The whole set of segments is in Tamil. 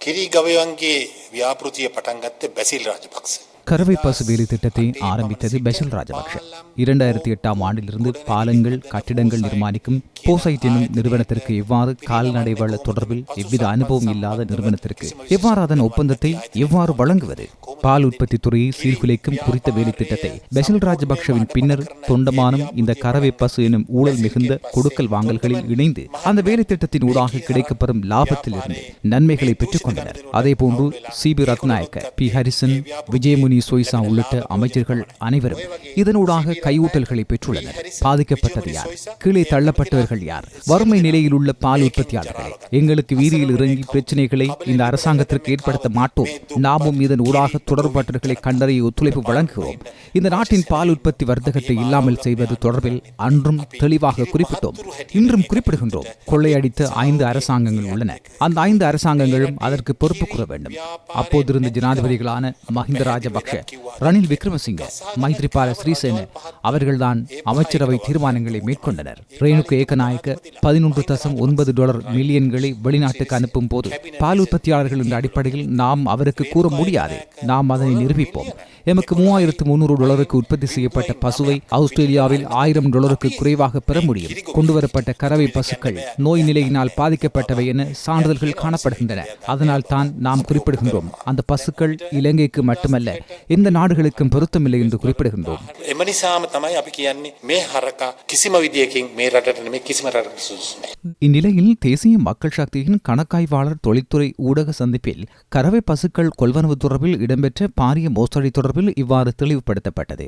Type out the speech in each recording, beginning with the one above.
කිරි ගවයන්ගේ ව්‍යාපෘතිය පටන් ගත්තේ බැසිල් රාජපක්ෂ. கறவை பசு வேலை திட்டத்தை ஆரம்பித்தது பெஷல் ராஜபக்ஷ இரண்டாயிரத்தி எட்டாம் ஆண்டிலிருந்து பாலங்கள் கட்டிடங்கள் நிர்மாணிக்கும் போசைட் எனும் நிறுவனத்திற்கு எவ்வாறு கால்நடை வள தொடர்பில் எவ்வித அனுபவம் இல்லாத நிறுவனத்திற்கு எவ்வாறு அதன் ஒப்பந்தத்தை எவ்வாறு வழங்குவது? பால் உற்பத்தி துறையை சீர்குலைக்கும் குறித்த வேலை திட்டத்தை பெஷல் ராஜபக்ஷவின் பின்னர் தொண்டமானம் இந்த கறவை பசு எனும் ஊழல் மிகுந்த கொடுக்கல் வாங்கல்களில் இணைந்து அந்த வேலை திட்டத்தின் ஊடாக கிடைக்கப்பெறும் லாபத்தில் இருந்து நன்மைகளை பெற்றுக் கொண்டனர். C P Ratnayake P Harrison Wijayamuni Soysa உள்ளிட்ட அமைச்சர்கள் அனைவரும் இதனூடாக கையூட்டல்களை பெற்றுள்ளனர். பாதிக்கப்பட்டது யார்? கீழே தள்ளப்பட்டவர்கள் யார்? வறுமை நிலையில் உள்ள பால் உற்பத்தியாளர்களே எங்களுக்கு வீதியில் இறங்கி பிரச்சனைகளை இந்த அரசாங்கத்திற்கு ஏற்படுத்த மாட்டோம். நாமும் இதன் ஊடாக தொடர்பாட்டர்களை கண்டறிய ஒத்துழைப்பு வழங்குகிறோம் இந்த நாட்டின் பால் உற்பத்தி வர்த்தகத்தை இல்லாமல் செய்வது தொடர்பில் அன்றும் தெளிவாக குறிப்பிட்டோம். இன்றும் குறிப்பிடுகின்றோம். கொள்ளையடித்த ஐந்து அரசாங்கங்கள் உள்ளன. அந்த ஐந்து அரசாங்கங்களும் அதற்கு பொறுப்பு கூற வேண்டும். அப்போதிருந்த ஜனாதிபதிகளான மஹிந்த ராஜபக்ஷ ரணில் விக்ரமசிங்க மைத்ரிபால ஸ்ரீசேன அவர்கள்தான் அமைச்சரவை தீர்மானங்களை மேற்கொண்டனர். ரேணுக்கு ஏகநாயக்க பதினொன்று தசம் ஒன்பது டாலர் மில்லியன்களை வெளிநாட்டுக்கு அனுப்பும் போது பால் உற்பத்தியாளர்கள் என்ற அடிப்படையில் நாம் அவருக்கு கூற முடியாது. நாம் அதனை நிரூபிப்போம். எமக்கு மூவாயிரத்து முன்னூறு டாலருக்கு உற்பத்தி செய்யப்பட்ட பசுவை ஆஸ்திரேலியாவில் ஆயிரம் டாலருக்கு குறைவாக பெற முடியும். கொண்டுவரப்பட்ட கறவை பசுக்கள் நோய் நிலையினால் பாதிக்கப்பட்டவை என சான்றிதழ்கள் காணப்படுகின்றன. அதனால் தான் நாம் குறிப்பிடுகின்றோம். அந்த பசுக்கள் இலங்கைக்கு மட்டுமல்ல எந்த நாடுகளுக்கும் பொருத்தமில்லை என்று குறிப்பிடுகின்றோம். இந்நிலையில் தேசிய மக்கள் சக்தியின் கணக்காய்வாளர் தொழில்துறை ஊடக சந்திப்பில் கறவை பசுக்கள் கொள்வனவு தொடர்பில் இடம்பெற்ற பாரிய மோசடி தொடர்பு தொடர்பில் இவ்வாறு தெளிவுபடுத்தப்பட்டது.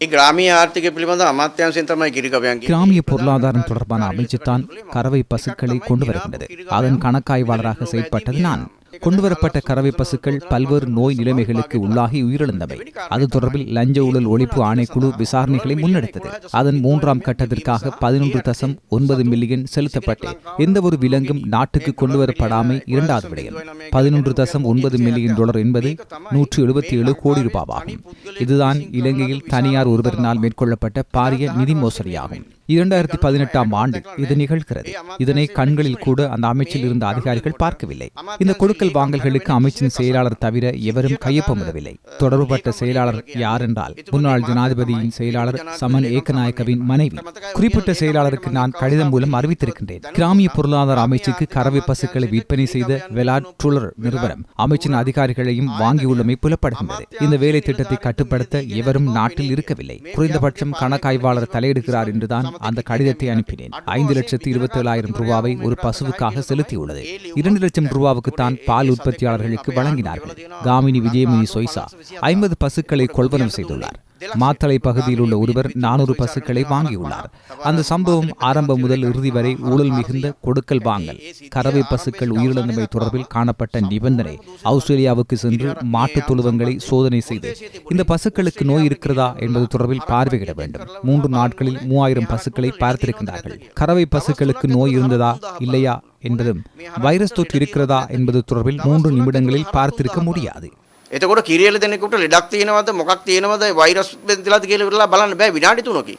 கிராமிய ஆர்த்திகை பிலிபந்த அமாத்தியாம்சம் தமாய் இருக்க கிராமிய பொருளாதாரம் தொடர்பான அமைச்சு தான் கறவை பசுக்களை கொண்டு வருகின்றது அதன் கணக்காய்வாளராக செயல்பட்டது நான். கொண்டுவரப்பட்ட கறவை பசுக்கள் பல்வேறு நோய் நிலைமைகளுக்கு உள்ளாகி உயிரிழந்தவை. அது தொடர்பில் லஞ்ச ஊழல் ஒழிப்பு ஆணைக்குழு விசாரணைகளை முன்னெடுத்தது. அதன் மூன்றாம் கட்டத்திற்காக பதினொன்று தசம் ஒன்பது மில்லியன் செலுத்தப்பட்டு எந்த ஒரு விலங்கும் நாட்டுக்கு கொண்டுவரப்படாமை இரண்டாவது விடயம். பதினொன்று தசம் ஒன்பது மில்லியன் டாலர் என்பது நூற்று எழுபத்தி ஏழு கோடி ரூபாவாகும். இதுதான் இலங்கையில் தனியார் ஒருவரினால் மேற்கொள்ளப்பட்ட பாரிய நிதி மோசடியாகும். இரண்டாயிரத்தி பதினெட்டாம் ஆண்டு இது நிகழ்கிறது. இதனை கண்களில் கூட அந்த அமைச்சில் இருந்த அதிகாரிகள் பார்க்கவில்லை. இந்த கொடுக்கல் வாங்கல்களுக்கு அமைச்சின் செயலாளர் தவிர எவரும் கையொப்பமிடவில்லை. தொடர்புபட்ட செயலாளர் யார் என்றால் முன்னாள் ஜனாதிபதியின் செயலாளர் சமன் ஏக்கநாயக்கவின் மனைவி. குறிப்பிட்ட செயலாளருக்கு நான் கடிதம் மூலம் அறிவித்திருக்கின்றேன். கிராமிய பொருளாதார அமைச்சுக்கு கறவை பசுக்களை விற்பனை செய்த வெலாட் ட்ருலர் நிறுவனம் அமைச்சின் அதிகாரிகளையும் வாங்கியுள்ளமை புலப்படுகின்றது. இந்த வேலை திட்டத்தை கட்டுப்படுத்த எவரும் நாட்டில் இருக்கவில்லை. குறைந்தபட்சம் கணக்காய்வாளர் தலையிடுகிறார் என்றுதான் அந்த கடிதத்தை அனுப்பினேன். ஐந்து லட்சத்து இருபத்தி ஏழாயிரம் ரூபாவை ஒரு பசுவுக்காக செலுத்தியுள்ளது. இரண்டு லட்சம் ரூபாவுக்கு தான் பால் உற்பத்தியாளர்களுக்கு வழங்கினார்கள். காமினி விஜயமுனி சொய்சா ஐம்பது பசுக்களை கொள்வனம் செய்துள்ளார். மாத்தளை பகுதியில் உள்ள ஒருவர் நானூறு பசுக்களை வாங்கியுள்ளார். அந்த சம்பவம் ஆரம்பம் முதல் இறுதி வரை ஊழல் மிகுந்த கொடுக்கல் வாங்கல். கறவை பசுக்கள் உயிரிழந்தமை தொடர்பில் காணப்பட்ட நிபந்தனை ஆஸ்திரேலியாவுக்கு சென்று மாட்டுத் தொழுவங்களை சோதனை செய்து இந்த பசுக்களுக்கு நோய் இருக்கிறதா என்பது தொடர்பில் பார்வையிட வேண்டும். மூன்று நாட்களில் மூவாயிரம் பசுக்களை பார்த்திருக்கின்றார்கள். கறவை பசுக்களுக்கு நோய் இருந்ததா இல்லையா என்பதும் வைரஸ் தொற்று இருக்கிறதா என்பது தொடர்பில் மூன்று நிமிடங்களில் பார்த்திருக்க முடியாது. එතකොට කිරියල දෙනෙකුට ලෙඩක් තියෙනවද මොකක් තියෙනවද වෛරස් බෙදලාද කියලා ඉවරලා බලන්න බෑ විනාඩි 3කින්